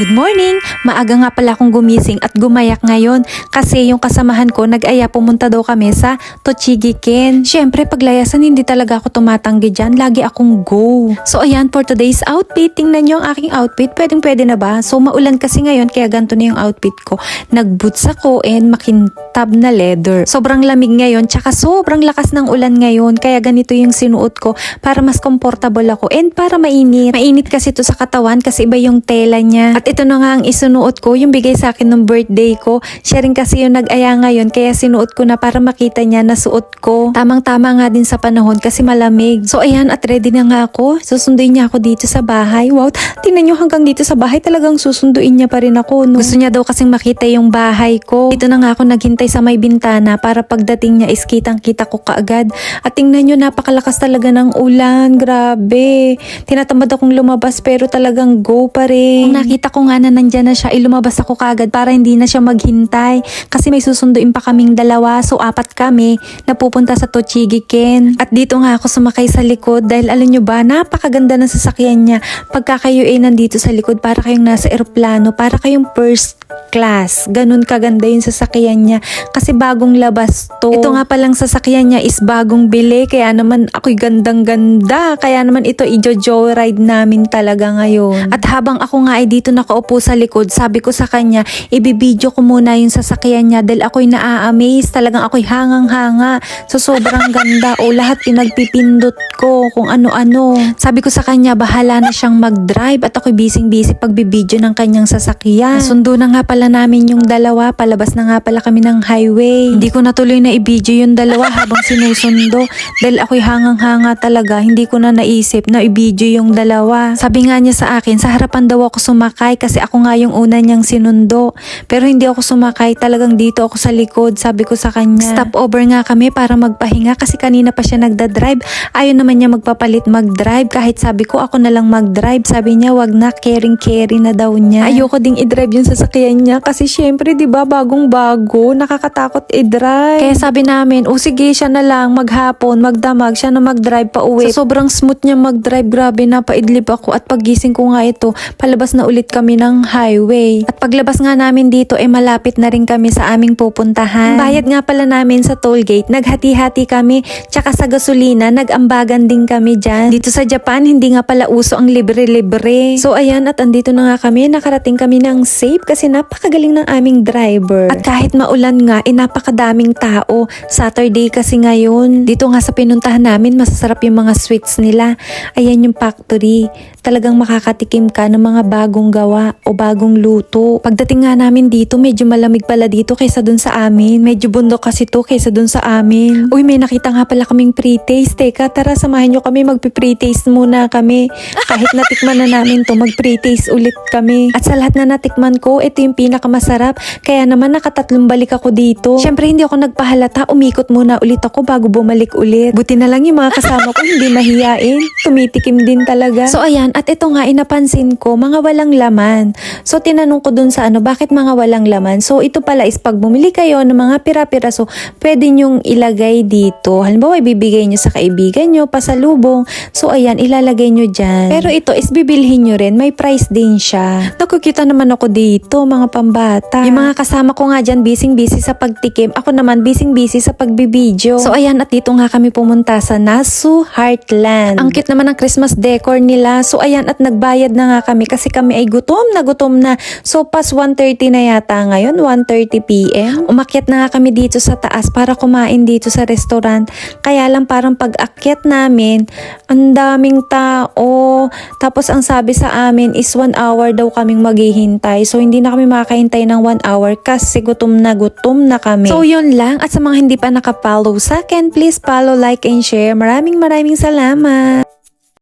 Good morning! Maaga nga pala akong gumising at gumayak ngayon kasi yung kasamahan ko nag-aya pumunta daw kami sa Tochigiken. Siyempre paglayasan hindi talaga ako tumatanggi dyan, lagi akong go. So ayan for today's outfit, tingnan nyo ang aking outfit, pwedeng pwede na ba? So maulan kasi ngayon kaya ganito na yung outfit ko. Nag-boots ako and makintab na leather. Sobrang lamig ngayon tsaka sobrang lakas ng ulan ngayon kaya ganito yung sinuot ko para mas comfortable ako and para mainit. Mainit kasi to sa katawan kasi iba yung tela niya. At ito na nga ang isunuot ko, yung bigay sa akin ng birthday ko. Siya rin kasi yung nag-aya ngayon kaya sinuot ko na para makita niya na suot ko. Tamang-tama nga din sa panahon kasi malamig. So ayan at ready na nga ako. Susunduin niya ako dito sa bahay. Wow, tingnan nyo hanggang dito sa bahay talagang susunduin niya pa rin ako. No? Gusto niya daw kasing makita yung bahay ko. Dito na nga ako naghintay sa may bintana para pagdating niya is kitang-kita ko kaagad. At tingnan nyo napakalakas talaga ng ulan. Grabe. Tinatamad akong lumabas pero talagang go pa rin. Kung nakita ko nga na nandyan na siya, ilumabas ako kagad para hindi na siya maghintay. Kasi may susunduin pa kaming dalawa. So apat kami na pupunta sa Tochigiken. At dito nga ako sumakay sa likod dahil alam nyo ba, napakaganda ng sasakyan niya. Pagka kayo ay nandito sa likod, para kayong nasa eroplano, para kayong first class. Ganun kaganda yung sasakyan niya. Kasi bagong labas to. Ito nga palang sasakyan niya is bagong bili. Kaya naman ako'y gandang-ganda. Kaya naman ito i-joyride namin talaga ngayon. At habang ako nga ay dito nakaupo sa likod, sabi ko sa kanya, ibibidyo ko muna yung sasakyan niya dahil ako'y naa-amaze. Talagang ako'y hangang-hanga. So sobrang ganda. O lahat pinagpipindot ko kung ano-ano. Sabi ko sa kanya, bahala na siyang mag-drive at ako'y busy-busy pagbibidyo ng kanyang sasakyan. Nasundo na nga pala namin yung dalawa. Palabas na nga pala kami ng highway. Hindi ko natuloy na i-video yung dalawa habang sinusundo. Dahil ako'y hangang-hanga talaga. Hindi ko na naisip na i-video yung dalawa. Sabi nga niya sa akin, sa harapan daw ako sumakay kasi ako nga yung una niyang sinundo. Pero hindi ako sumakay. Talagang dito ako sa likod. Sabi ko sa kanya. Stop over nga kami para magpahinga kasi kanina pa siya nagda-drive. Ayaw naman niya magpapalit mag-drive. Kahit sabi ko ako na lang mag-drive. Sabi niya wag na caring-carry na daw niya. Ayoko ding i-drive yung sasakyan niya kasi syempre 'di ba bagong bago, nakakatakot i-drive. Kaya sabi namin, "O sige, siya na lang maghapon, magdamag, siya na mag-drive pa uwi." So, sobrang smooth niya mag-drive, grabe napaidlip ako at pagising ko nga ito, palabas na ulit kami ng highway. At paglabas nga namin dito, eh malapit na rin kami sa aming pupuntahan. Bayad nga pala namin sa toll gate, naghati-hati kami, tsaka sa gasolina, nag-ambagan din kami dyan. Dito sa Japan, hindi nga pala uso ang libre-libre. So ayan, at andito na nga kami, nakarating kami ng safe kasi napakagaling ng aming driver. At kahit maulan nga, eh napakadaming tao. Saturday kasi ngayon. Dito nga sa pinuntahan namin, masasarap yung mga sweets nila. Ayan yung factory. Talagang makakatikim ka ng mga bagong gawa o bagong luto. Pagdating nga namin dito, medyo malamig pala dito kaysa dun sa amin. Medyo bundok kasi to kaysa dun sa amin. Uy, may nakita nga pala kaming pre-taste. Teka, tara samahan nyo kami, magpi-pre-taste muna kami. Kahit natikman na namin to, mag-pre-taste ulit kami. At sa lahat na natikman ko, ito yung pinakamasarap. Kaya naman nakatatlong balik ako dito. Siyempre hindi ako nagpahalata, umikot muna ulit ako bago bumalik ulit. Buti na lang yung mga kasama ko hindi mahiyain. Tumitikim din talaga. So ayan, at ito nga inapansin ko, mga walang laman. So tinanong ko dun sa ano, bakit mga walang laman? So ito pala is pag bumili kayo ng mga pira-piraso, pwede nyong ilagay dito. Halimbawa, ibibigay nyo sa kaibigan nyo, pasalubong. So ayan, ilalagay nyo dyan. Pero ito is bibilhin nyo rin, may price din siya. Nakukita naman ako dito, mga pambata. Yung mga kasama ko nga dyan, busy-busy sa pagtikim. Ako naman, busy-busy sa pagbibideo. So ayan, at dito nga kami pumunta sa Nasu Heartland. Ang cute naman ng Christmas decor nila. So ayan, at nagbayad na nga kami kasi kami ay gutom na gutom na. So pas 1.30 na yata ngayon, 1.30pm. Umakyat na nga kami dito sa taas para kumain dito sa restaurant. Kaya lang parang pag akyat namin, ang daming tao. Tapos ang sabi sa amin is 1 hour daw kaming maghihintay. So hindi na kami makakahintay ng 1 hour kasi gutom na gutom na kami. So yun lang. At sa mga hindi pa nakapollow sa akin, please follow, like, and share. Maraming maraming salamat.